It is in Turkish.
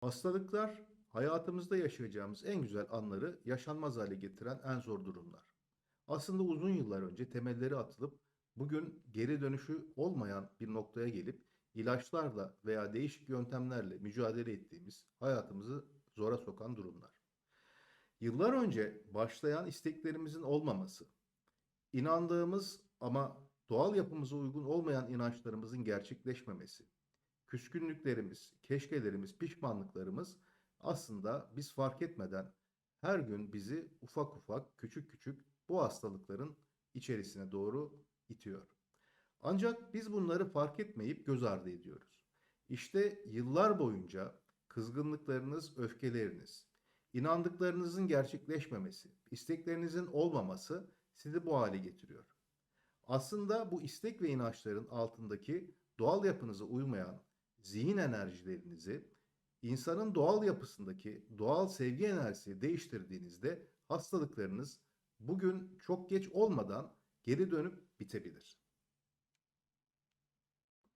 Hastalıklar hayatımızda yaşayacağımız en güzel anları yaşanmaz hale getiren en zor durumlar. Aslında uzun yıllar önce temelleri atılıp bugün geri dönüşü olmayan bir noktaya gelip ilaçlarla veya değişik yöntemlerle mücadele ettiğimiz hayatımızı zora sokan durumlar. Yıllar önce başlayan isteklerimizin olmaması, inandığımız ama doğal yapımıza uygun olmayan inançlarımızın gerçekleşmemesi, küskünlüklerimiz, keşkelerimiz, pişmanlıklarımız aslında biz fark etmeden her gün bizi ufak ufak, küçük küçük bu hastalıkların içerisine doğru itiyor. Ancak biz bunları fark etmeyip göz ardı ediyoruz. İşte yıllar boyunca kızgınlıklarınız, öfkeleriniz, inandıklarınızın gerçekleşmemesi, isteklerinizin olmaması sizi bu hale getiriyor. Aslında bu istek ve inançların altındaki doğal yapınıza uymayan zihin enerjilerinizi insanın doğal yapısındaki doğal sevgi enerjisi değiştirdiğinizde hastalıklarınız bugün çok geç olmadan geri dönüp bitebilir.